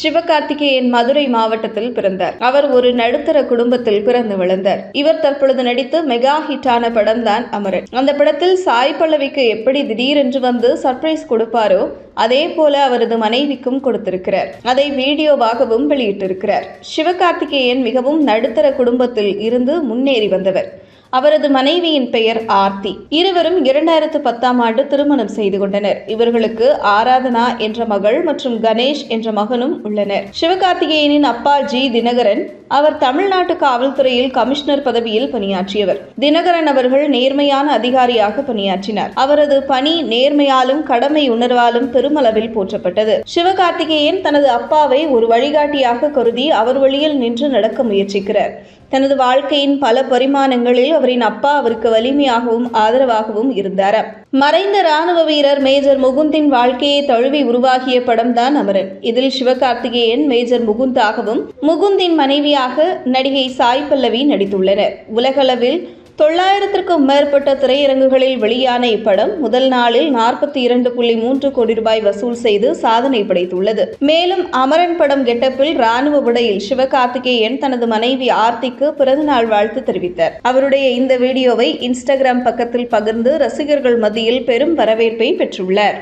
சிவகார்த்திகேயன் மதுரை மாவட்டத்தில் பிறந்தார். அவர் ஒரு நடுத்தர குடும்பத்தில் பிறந்து வளர்ந்தார். இவர் தற்பொழுது நடித்து மெகா ஹிட்டான படம் தான் அமரன். அந்த படத்தில் சாய் பல்லவிக்கு எப்படி திடீரென்று வந்து சர்ப்ரைஸ் கொடுப்பாரோ அதே போல அவரது மனைவிக்கும் கொடுத்திருக்கிறார். அதை வீடியோவாகவும் வெளியிட்டிருக்கிறார். சிவகார்த்திகேயன் மிகவும் நடுத்தர குடும்பத்தில் இருந்து முன்னேறி வந்தவர். அவரது மனைவியின் பெயர் ஆர்த்தி. இருவரும் இரண்டாயிரத்து பத்தாம் ஆண்டு திருமணம் செய்து கொண்டனர். இவர்களுக்கு ஆராதனா என்ற மகள் மற்றும் கணேஷ் என்ற மகனும் உள்ளனர். சிவகார்த்திகேயனின் அப்பா ஜி. தினகரன் அவர் தமிழ்நாட்டு காவல்துறையில் கமிஷனர் பதவியில் பணியாற்றியவர். தினகரன் அவர்கள் நேர்மையான அதிகாரியாக பணியாற்றினார். அவரது பணி நேர்மையாலும் கடமை உணர்வாலும் பெருமளவில் போற்றப்பட்டது. சிவகார்த்திகேயன் தனது அப்பாவை ஒரு வழிகாட்டியாக கருதி அவர் வழியில் நின்று நடக்க முயற்சிக்கிறார். தனது வாழ்க்கையின் பல பரிமாணங்களில் அவரின் அப்பா அவருக்கு வலிமையாகவும் ஆதரவாகவும் இருந்தார். மறைந்த ராணுவ வீரர் மேஜர் முகுந்தின் வாழ்க்கையை தழுவி உருவாகிய படம்தான் அமரன் இதில் சிவகார்த்திகேயன் மேஜர் முகுந்தாகவும் முகுந்தின் மனைவியாக நடிகை சாய் பல்லவி நடித்துள்ளனர். உலகளவில் தொள்ளாயிரத்திற்கும் மேற்பட்ட திரையரங்குகளில் வெளியான இப்படம் முதல் நாளில் நாற்பத்தி இரண்டு புள்ளி மூன்று கோடி ரூபாய் வசூல் செய்து சாதனை படைத்துள்ளது. மேலும் அமரன் படம் கெட்டப்பில் ராணுவ உடையில் சிவகார்த்திகேயன் தனது மனைவி ஆர்த்திக்கு பிறந்தநாள் வாழ்த்து தெரிவித்தார். அவருடைய இந்த வீடியோவை இன்ஸ்டாகிராம் பக்கத்தில் பகிர்ந்து ரசிகர்கள் மத்தியில் பெரும் வரவேற்பை பெற்றுள்ளார்.